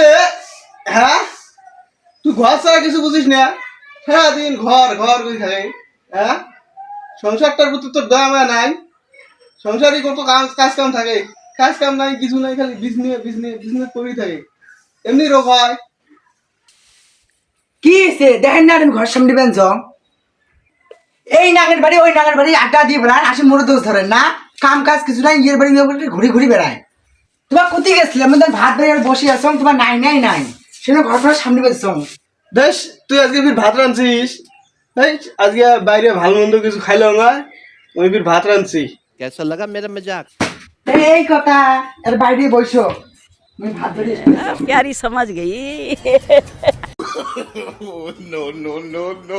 রে হ্যাঁ? ছাড়া কিছু না? থাকে হ্যাঁ? মায়া নাই। কাজ কাজ কাম থাকে। কাজ কাম নাই, কিছু নাই, খালি থাকে। এমনি হয়। কি দেখেন না ঘর সামনে বেঞ্চ। এই নাগের বাড়ি, ওই নাগের বাড়ি আড্ডা দিয়ে বেড়ায়, আসে মোড়ে দোষ ধরেন না। কাম কাজ কিছু নাই ইয়ের বাড়ি ঘুরি ঘুরি বেড়ায়। তোমার কোথায় গেছিলাম আমি তোমার ভাত ভাই আর বসে আছো তোমার নাই নাই নাই সেটা ঘটনার সামনে পেয়েছ বেশ তুই আজকে ফির ভাত রাঁধছিস আজকে বাইরে ভালো মন্দ কিছু খাইল না ওই ফির ভাত রাঁধছি কেসা লাগা মেরা মজাক এই কথা আর বাইরে বসো আমি ভাত ধরে প্যারি সমাজ গেই নো নো নো নো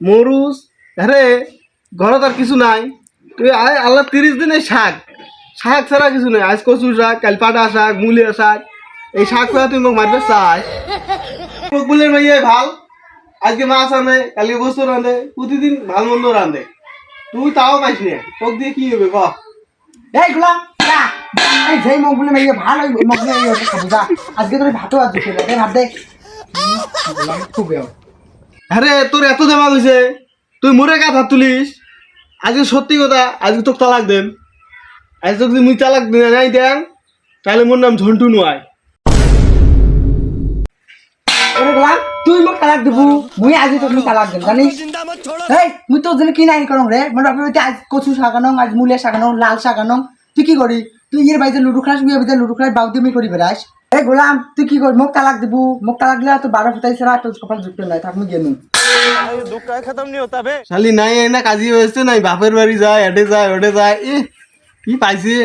মরুচ আরে ঘরত আর কিছু নাই। তুই আয় আল্লাহ তিরিশ দিনে শাক। শাক ছাড়া কিছু নেই। আজ কচু শাক কাল পাটা শাক মুলিয়া শাক। এই শাক করে তুই মোক মারবে চাই। মকবুলের মাইয়ে ভালো। আজকে মাছ আনে কালকে বস্তু রাঁধে প্রতিদিন ভালো মন্দ রাঁধে। তুই তাও পাইস না। তোক দিয়ে কি হবে কহ এই গুলা। এই মেয়ে ভালো ওই মুখ মেয়ে খাব যা আজকে তোর ভাতও আছে ভাত দে। খুব আরে, তোর এত দেমাগ হয়েছে তুই মোরে হাত তুলিস। আজকে সত্যি কথা, আজকে তোকে তালাক দেন। আজ তোকে যদি মুই তালাক নাই দেন, তাহলে মোর নাম ঝন্টু নয় তুই মোক তালাক মুই আজি তোক মুই তালাক মুই লাল তুই কি তুই লুডু বিয়ে বাড়িতে লুডু খেলাস বাউ দিয়ে করি বেড়াস এই গোলাম তুই কি কর মোক তালাক দিবু? মোক তালাক দিলে তো বারো ফুটাই ছাড়া তোর কপাল যুক্ত নাই থাক মুই গেলুম শালি নাই এনে না কাজী হয়েছে নাই বাপের বাড়ি যায় এটে যায় ওটে যায় ই কি পাইছে?